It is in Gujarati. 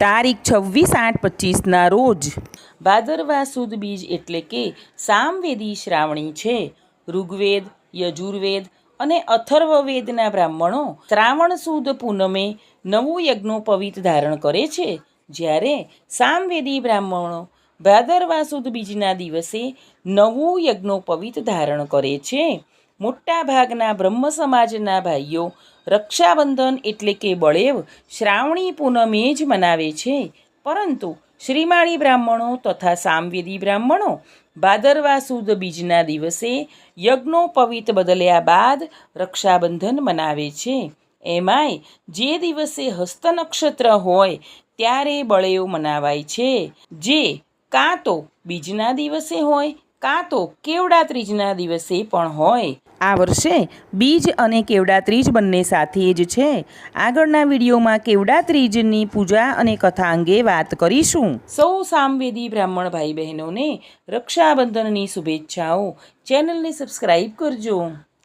તારીખ છવ્વીસ આઠ પચીસના રોજ. ભાદરવા સુદ બીજ એટલે કે સામવેદી શ્રાવણી છે. ઋગ્વેદ, યજુર્વેદ અને અથર્વવેદના બ્રાહ્મણો શ્રાવણ સુદ પૂનમે નવું યજ્ઞોપવિત ધારણ કરે છે. જ્યારે સામવેદી બ્રાહ્મણો ભાદરવા સુદ બીજના દિવસે નવું યજ્ઞોપવિત ધારણ કરે છે. મોટા ભાગના બ્રહ્મ સમાજના ભાઈઓ રક્ષાબંધન એટલે કે બળેવ શ્રાવણી પૂનમે જ મનાવે છે. પરંતુ શ્રીમાળી બ્રાહ્મણો તથા સામવેદી બ્રાહ્મણો ભાદરવા સુદ બીજના દિવસે યજ્ઞોપવિત બદલ્યા બાદ રક્ષાબંધન મનાવે છે. એમાંય જે દિવસે હસ્ત નક્ષત્ર હોય ત્યારે બળેવ મનાવાય છે. જે કાં તો બીજના દિવસે હોય કાં તો કેવડા ત્રીજના દિવસે પણ હોય. આ વર્ષે બીજ અને કેવડા ત્રીજ બંને સાથે જ છે. આગળના વિડીયોમાં કેવડા ત્રીજની પૂજા અને કથા અંગે વાત કરીશું. સૌ સામવેદી બ્રાહ્મણ ભાઈ બહેનોને રક્ષાબંધનની શુભેચ્છાઓ. ચેનલને સબસ્ક્રાઈબ કરજો.